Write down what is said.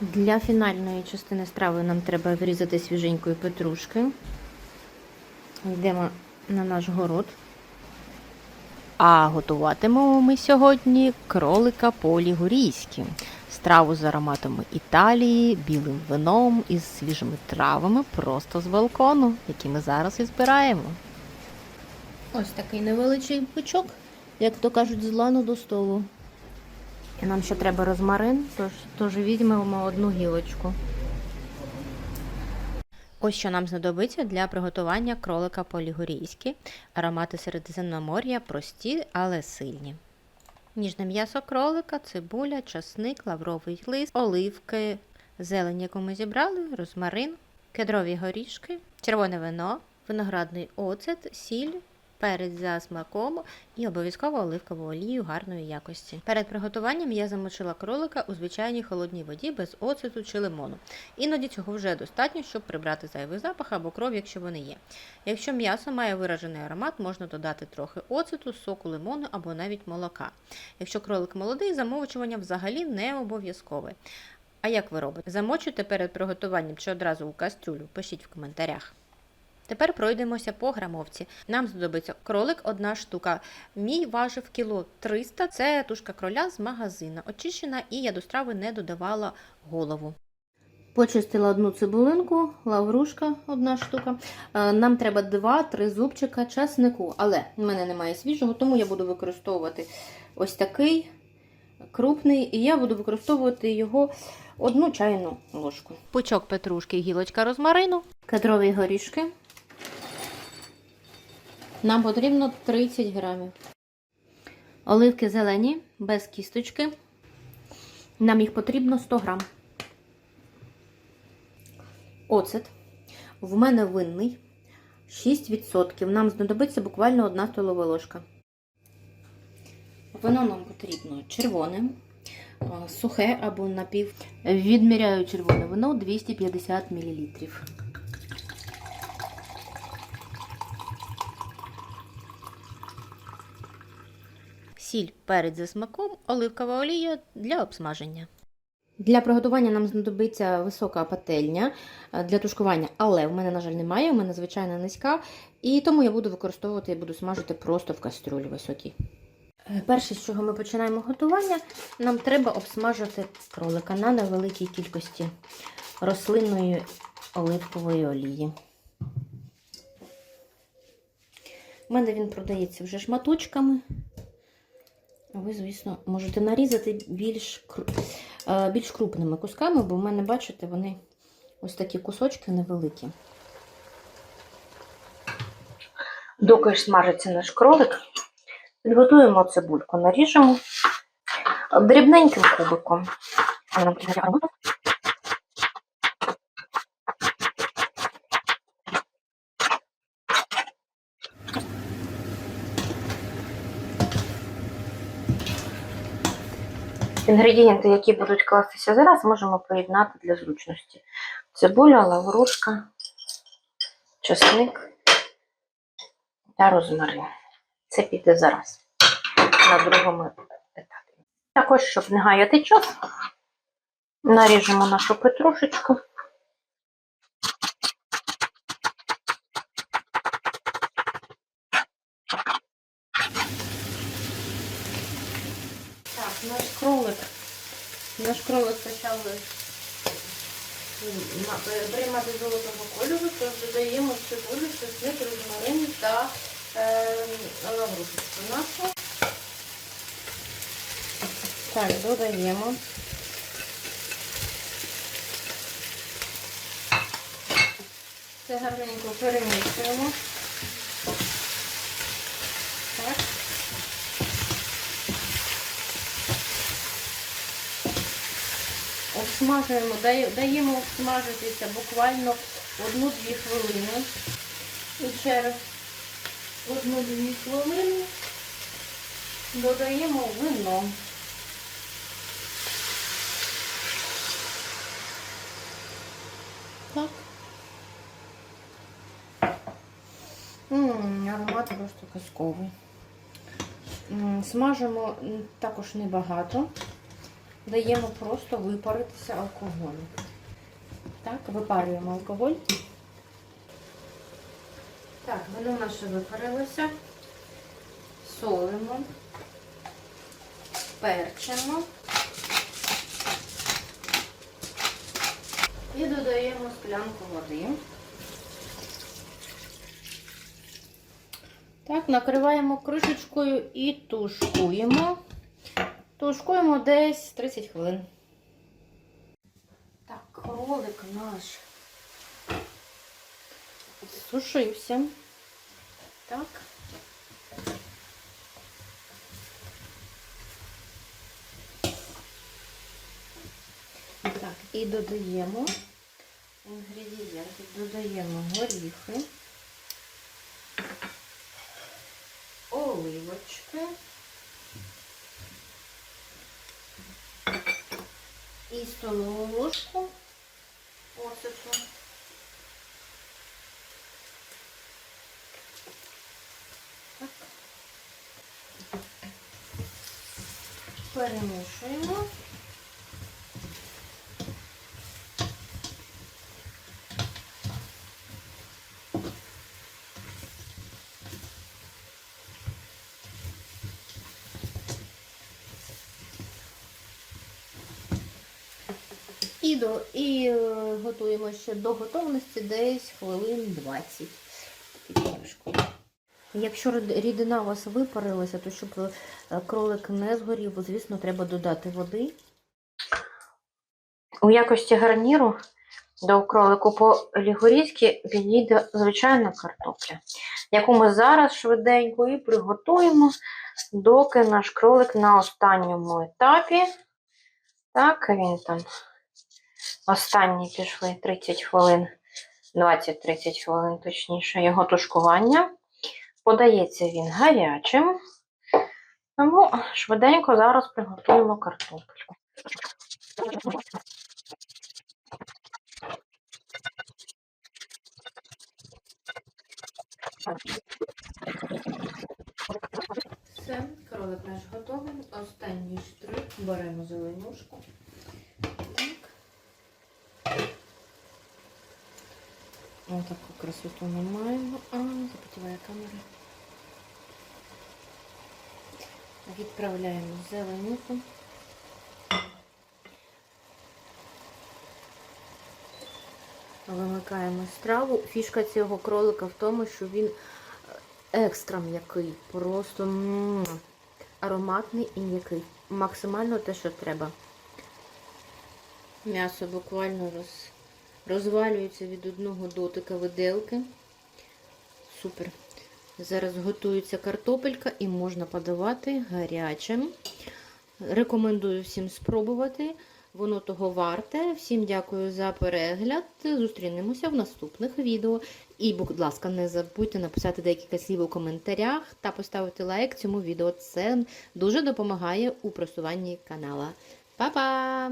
Для фінальної частини страви нам треба вирізати свіженької петрушки. Йдемо на наш город. А готуватимемо ми сьогодні кролика полігурійські. Страву з ароматами Італії, білим вином із свіжими травами просто з балкону, які ми зараз і збираємо. Ось такий невеличкий бичок, як то кажуть, з лану до столу. І нам ще треба розмарин, тож, тож візьмемо одну гілочку. Ось що нам знадобиться для приготування кролика полігорійські. Аромати Середземномор'я прості, але сильні. Ніжне м'ясо кролика, цибуля, часник, лавровий лист, оливки, зелень, яку ми зібрали, розмарин, кедрові горішки, червоне вино, виноградний оцет, сіль, перець за смаком і обов'язково оливкову олію гарної якості. Перед приготуванням я замочила кролика у звичайній холодній воді без оцету чи лимону. Іноді цього вже достатньо, щоб прибрати зайвий запах або кров, якщо вони є. Якщо м'ясо має виражений аромат, можна додати трохи оцету, соку лимону або навіть молока. Якщо кролик молодий, замовчування взагалі не обов'язкове. А як ви робите? Замочуєте перед приготуванням чи одразу у кастрюлю? Пишіть в коментарях. Тепер пройдемося по грамовці. Нам знадобиться кролик одна штука. Мій важив кіло 300, це тушка кроля з магазина. Очищена і я до страви не додавала голову. Почистила одну цибулинку, лаврушка одна штука. Е, Нам треба 2-3 зубчика часнику, але в мене немає свіжого, тому я буду використовувати ось такий крупний, і я буду використовувати його одну чайну ложку. Пучок петрушки, гілочка розмарину, кедрові горішки. Нам потрібно 30 грамів. Оливки зелені, без кісточки. Нам їх потрібно 100 грам. Оцет. В мене винний 6%. Нам знадобиться буквально 1 столова ложка. Воно нам потрібно червоне, сухе або напів. Відміряю червоне вино 250 мл. Сіль, перець за смаком, оливкова олія для обсмаження. Для приготування нам знадобиться висока пательня е, для тушкування, але в мене, на жаль, немає, у мене звичайна низька, і тому я буду використовувати і буду смажити просто в кастрюлі високій. Е, Перше, з чого ми починаємо готування, нам треба обсмажити кролика на невеликій кількості рослинної оливкової олії. У мене він продається вже шматочками. Ви, звісно, можете нарізати більш, е, більш крупними кусками, бо в мене, бачите, вони ось такі кусочки невеликі. Доки ж смажиться наш кролик, підготуємо цибульку, наріжемо дрібненьким кубиком. Вона нам потрібна аромат. Інгредієнти, які будуть кластися зараз, можемо поєднати для зручності. Цибуля, лаврушка, чесник та розмарин. Це піде зараз на другому етапі. Також, щоб не гаяти час, наріжемо нашу петрушечку. Наш кролик почав приймати золотого кольору, тож додаємо цибулю, чесник, розмарин та е, лаврушечку нашу. Так, додаємо. Це гарненько перемішуємо. Так. Обсмажуємо, даємо обсмажитися буквально одну-дві хвилини. І через одну-дві хвилини додаємо вино. Так. М, аромат просто казковий. Смажимо також небагато. Даємо просто випаритися алкоголю. Так, випарюємо алкоголь. Так, воно наше випарилося. Солимо, перчимо і додаємо склянку води. Так, накриваємо кришечкою і тушкуємо. Тушкуємо десь 30 хвилин. Так, кролик наш сушився. Так. Так, і додаємо інгредієнти, додаємо горіхи, оливочки і столову ложку оцету. Так. Перемішуємо. І, і е, готуємо ще до готовності десь хвилин 20. Якщо рідина у вас випарилася, то щоб е, кролик не згорів, звісно, треба додати води. У якості гарніру до кролику по-лігорійськи підійде звичайна картопля, яку ми зараз швиденько і приготуємо, доки наш кролик на останньому етапі. Так, він там Останні пішли 30 хвилин, 20-30 хвилин, точніше, його тушкування. Подається він гарячим. Тому швиденько зараз приготуємо картопельку. Все, кролик наш готовий. Останній штрих. Беремо зеленушку. Ось таку красоту ми маємо. А, запотіває камера. Відправляємо зеленюку. Вимикаємо страву. Фішка цього кролика в тому, що він е, екстра м'який, просто м, ароматний і м'який. Максимально те, що треба. М'ясо буквально роз, розвалюється від одного дотика виделки. Супер. Зараз готується картопелька і можна подавати гарячим. Рекомендую всім спробувати. Воно того варте. Всім дякую за перегляд. Зустрінемося в наступних відео. І, будь ласка, не забудьте написати декілька слів у коментарях та поставити лайк цьому відео. Це дуже допомагає у просуванні канала. Па-па!